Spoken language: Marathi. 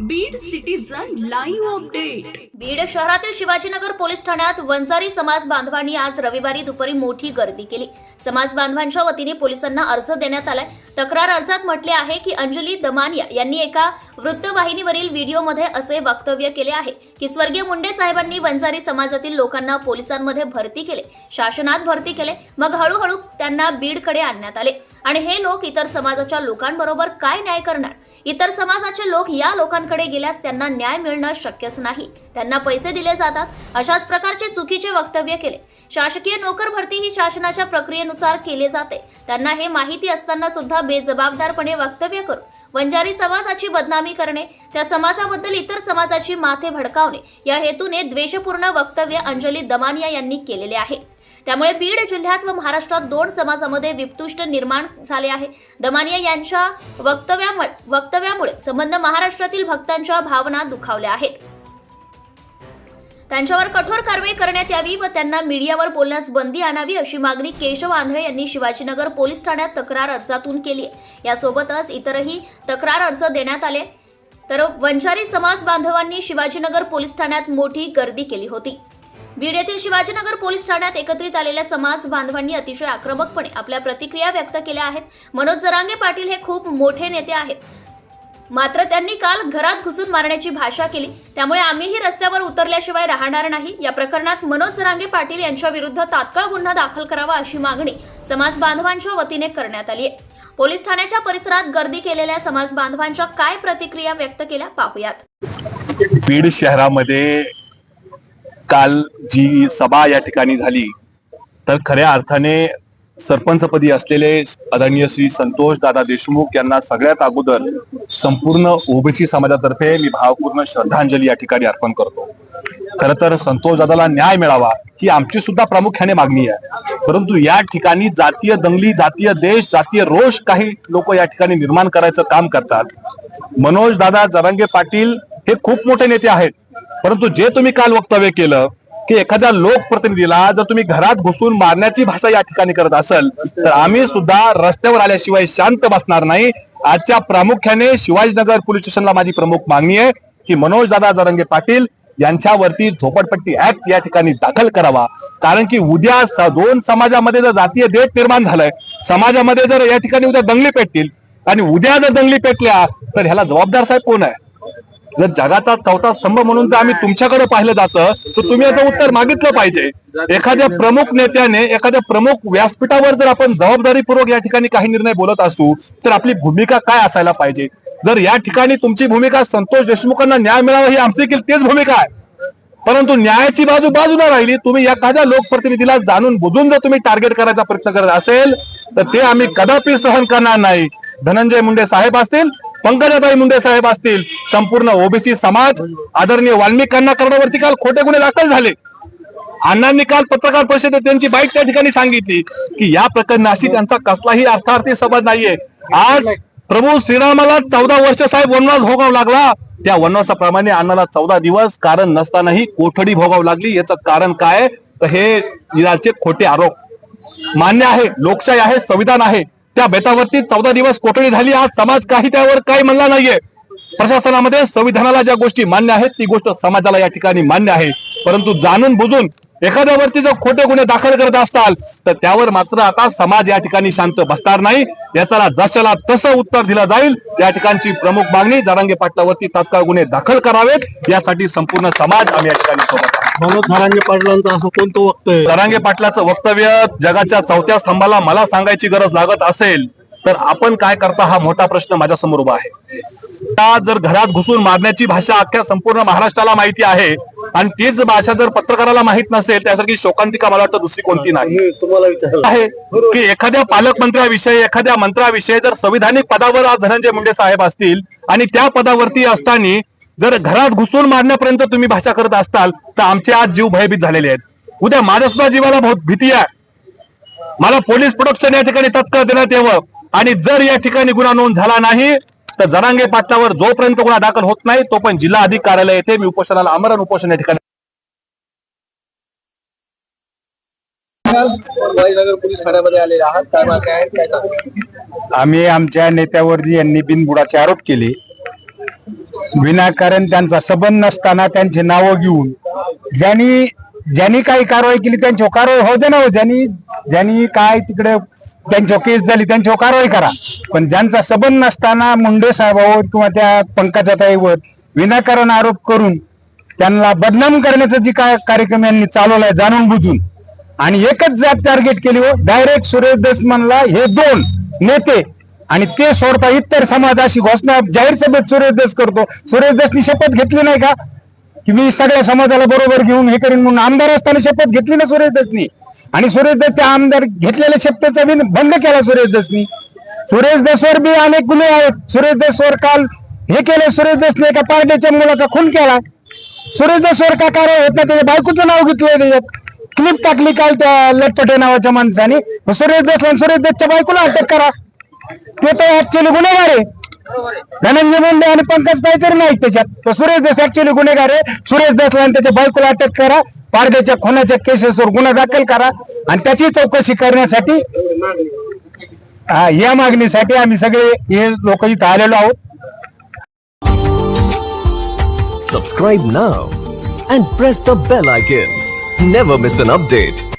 Beed citizen live update Beed शहरातील शिवाजीनगर पोलीस ठाण्यात वंजारी समाज बांधवांनी आज रविवारी दुपारी मोठी गर्दी केली. समाज बांधवांच्या वतीने पोलिसांना अर्ज देण्यात आलाय. तक्रार अर्जात म्हटले आहे की अंजली दमानिया यांनी एका वृत्तवाहिनीवरील व्हिडिओमध्ये असे वक्तव्य केले आहे की स्वर्गीय मुंडे साहेबांनी वंजारी समाजातील लोकांना पोलिसांमध्ये भरती केले. शासनात भरती केले. मग हळूहळू त्यांना बीडकडे आणण्यात आले. आणि हे लोक इतर समाजाच्या लोकांबरोबर काय न्याय करणार? इतर समाजाचे लोक या लोकांकडे गेल्यास त्यांना न्याय मिळणं शक्यच नाही. त्यांना पैसे दिले जातात. अशाच प्रकारचे चुकीचे वक्तव्य केले. शासकीय नोकर भरती ही शासनाच्या प्रक्रियेनुसार केले जाते. त्यांना हे माहिती असताना सुद्धा बेजबाबदारपणे वक्तव्य करून वंजारी समाजाची बदनामी करणे त्या समाजाबद्दल इतर समाजाची माथे भडकावणे या हेतूने द्वेषपूर्ण वक्तव्य अंजली दमानिया यांनी केलेले आहे. त्यामुळे बीड जिल्ह्यात व महाराष्ट्रात दोन समाजामध्ये विपतुष्ट निर्माण झाले आहे. दमानिया यांच्या वक्तव्यामुळे वक्तव्यामुळे संबंध महाराष्ट्रातील भक्तांच्या भावना दुखावल्या आहेत. त्यांच्यावर कठोर कारवाई करण्यात यावी व त्यांना मीडियावर बोलण्यास बंदी आणावी अशी मागणी केशव आंधळे यांनी शिवाजीनगर पोलीस ठाण्यात तक्रार अर्जातून केली आहे. यासोबतच इतरही तक्रार अर्ज देण्यात आले. तर वंचारी समाज बांधवांनी शिवाजीनगर पोलीस ठाण्यात मोठी गर्दी केली होती. बीड येथील शिवाजीनगर पोलीस ठाण्यात एकत्रित आलेल्या समाज बांधवांनी अतिशय आक्रमकपणे आपल्या प्रतिक्रिया व्यक्त केल्या आहेत. मनोज जरांगे पाटील हे खूप मोठे नेते आहेत. मात्र त्यांनी काल घरात घुसून मारण्याची भाषा केली. त्यामुळे आम्हीही रस्त्यावर उतरल्याशिवाय राहणार नाही. या प्रकरणात मनोज जरांगे पाटील यांच्या विरुद्ध तात्काळ गुन्हा दाखल करावा अशी मागणी समाज बांधवांच्या वतीने करण्यात आली आहे. पोलीस ठाण्याच्या परिसरात गर्दी केलेल्या समाज बांधवांच्या काय प्रतिक्रिया व्यक्त केल्या पाहूयात. बीड शहरामध्ये काल जी सभा या ठिकाणी झाली तर खऱ्या अर्थाने सरपंचपदी असलेले आदरणीय श्री संतोष दादा देशमुख यांना सगळ्यात अगोदर संपूर्ण ओबीसी समाजातर्फे मी भावपूर्ण श्रद्धांजली या ठिकाणी अर्पण करतो. खर तर संतोष दादाला न्याय मिळावा ही आमची सुद्धा प्रामुख्याने मागणी आहे. परंतु या ठिकाणी जातीय दंगली जातीय देश जातीय रोष काही लोक या ठिकाणी निर्माण करायचं काम करतात. मनोज दादा जरांगे पाटील हे खूप मोठे नेते आहेत. परंतु जे तुम्ही काल वक्तव्य केलं की एखाद्या लोकप्रतिनिधीला जर तुम्ही घरात घुसून मारण्याची भाषा या ठिकाणी करत असाल तर आम्ही सुद्धा रस्त्यावर आल्याशिवाय शांत बसणार नाही. आजच्या प्रामुख्याने शिवाजीनगर पोलीस स्टेशनला माझी प्रमुख मागणी आहे की मनोज दादा जरंगे पाटील यांच्यावरती झोपडपट्टी ऍक्ट या ठिकाणी दाखल करावा. कारण की उद्या दोन समाजामध्ये जर जातीय देश निर्माण झालाय समाजामध्ये जर या ठिकाणी उद्या दंगली पेटतील आणि उद्या जर दंगली पेटल्या तर ह्याला जबाबदार साहेब कोण आहे? जर जगाचा चौथा स्तंभ म्हणून जर आम्ही तुमच्याकडे पाहिलं जातं तर तुम्ही याचं उत्तर मागितलं पाहिजे. एखाद्या प्रमुख नेत्याने एखाद्या प्रमुख व्यासपीठावर जर आपण जबाबदारीपूर्वक या ठिकाणी काही निर्णय बोलत असू तर आपली भूमिका काय असायला पाहिजे? जर या ठिकाणी तुमची भूमिका संतोष देशमुखांना न्याय मिळावा ही आमची देखील तेच भूमिका आहे. परंतु न्यायाची बाजू बाजूला राहिली तुम्ही एखाद्या लोकप्रतिनिधीला जाणून बुजून जर तुम्ही टार्गेट करायचा प्रयत्न करत असेल तर ते आम्ही कदापि सहन करणार नाही. धनंजय मुंडे साहेब असतील पंकजाताई मुंडे साहेब असतील संपूर्ण ओबीसी समाज आदरणीय वाल्मिकांना कर्णावरती काल खोटे गुन्हे दाखल झाले. अण्णांनी काल पत्रकार परिषदेत त्यांची बाईक त्या ठिकाणी सांगितली की या प्रकरणाशी त्यांचा कसलाही अर्थार्थी संबंध नाहीये. आज प्रभू श्रीरामाला चौदा वर्ष साहेब वनवास भोगावा लागला. त्या वनवासाप्रमाणे अण्णाला चौदा दिवस कारण नसतानाही कोठडी भोगावी लागली. याचं कारण काय? तर हे इराचे खोटे आरोप. मान्य आहे लोकशाही आहे संविधान आहे. त्या बेतावरती चौदा दिवस कोठडी झाली आज समाज काही त्यावर काही म्हणला नाहीये. प्रशासनामध्ये संविधानाला ज्या गोष्टी मान्य आहेत ती गोष्ट समाजाला या ठिकाणी मान्य आहे. परंतु जाणून बुजून एखाद्यावरती जर खोटे गुन्हे दाखल करत असताल तर त्यावर मात्र आता समाज या ठिकाणी शांत बसणार नाही. याचा जशाला तसं उत्तर दिलं जाईल या ठिकाणची प्रमुख मागणी जारांगे पाटलावरती तात्काळ गुन्हे दाखल करावेत. यासाठी संपूर्ण समाज आम्ही या ठिकाणी सोबत मनोज धरांगे पाटलांचं असं कोणतं वक्तव्य जरांगे पाटलाचं वक्तव्य जगाच्या चौथ्या स्तंभाला मला सांगायची गरज लागत असेल तर आपण काय करता हा मोठा प्रश्न माझ्यासमोर उभा आहे. जर घरात घुसून मारण्याची भाषा अख्ख्या संपूर्ण महाराष्ट्राला माहिती आहे आणि तीच भाषा जर पत्रकाराला माहीत नसेल त्यासारखी शोकांतिका मला वाटतं दुसरी कोणती नाही. तुम्हाला आहे की एखाद्या पालकमंत्र्याविषयी एखाद्या मंत्र्याविषयी जर संविधानिक पदावर आज धनंजय मुंडे साहेब असतील आणि त्या पदावरती असताना जर घरात घुसून मारण्यापर्यंत तुम्ही भाषा करत असताल तर आमचे आज जीव भयभीत झालेले आहेत. उद्या माझ्या सुद्धा जीवाला बहुत भीती आहे. मला पोलीस प्रोटेक्शन या ठिकाणी तत्काळ देण्यात यावं. आणि जर या ठिकाणी गुन्हा नोंद झाला नाही तर जरांगे पाटलावर जोपर्यंत गुन्हा दाखल होत नाही तो पण जिल्हा अधिक कार्यालय येथे मी उपोषणाला आमरण उपोषण या ठिकाणी? आम्ही आमच्या नेत्यावर जी यांनी बिनबुडाचे आरोप केले विनाकारण त्यांचा संबंध नसताना त्यांची नावं घेऊन ज्यांनी ज्यांनी काही कारवाई केली त्यांच्यावर कारवाई होऊ दे ना हो. ज्यांनी ज्यांनी काय तिकडे त्यांच्यावर केस झाली त्यांच्यावर कारवाई करा पण ज्यांचा संबंध नसताना मुंडे साहेबावर किंवा त्या पंकजाताईवर विनाकारण आरोप करून त्यांना बदनाम करण्याचा जी काय कार्यक्रम यांनी चालवलाय जाणून बुजून आणि एकच जात टार्गेट केली हो डायरेक्ट सुरेश देशमानला हे दोन नेते आणि ते सोडता इतर समाज अशी घोषणा जाहीर सभेत सुरेश देश करतो. सुरेश देशनी शपथ घेतली नाही का? की मी सगळ्या समाजाला बरोबर घेऊन हे करीन म्हणून आमदार असताना शपथ घेतली ना सुरेश देशनी? आणि सुरेश देश त्या आमदार घेतलेल्या शपथेचा बी भंग केला सुरेश देशनी. सुरेश देशवर बी अनेक गुन्हे आहेत. सुरेश देशवर काल हे केले. सुरेश देशने एका पार्टीच्या मुलाचा खून केला. सुरेश देशवर का कारवाई होत नाही? त्याच्या बायकोचं नाव घेतलंय त्याच्यात. क्लिप टाकली काल त्या लटपटे नावाच्या माणसाने. सुरेश देशला सुरेश देशच्या बायकोला अटक करा. ते तर ऍक्च्युअली गुन्हेगार आहे. धनंजय मुंडे आणि पंकज काहीतरी नाही त्याच्यात. तर सुरेश देश ऍक्च्युअली गुन्हेगार आहे. सुरेश देशला आणि त्याच्या बायकोला अटक करा. पारड्याच्या खुनाच्या केसेसवर गुन्हा दाखल करा. आणि त्याची चौकशी करण्यासाठी हा, या मागणीसाठी आम्ही सगळे हे लोक इथं आलेलो आहोत. Subscribe now and press the bell icon. Never miss an update.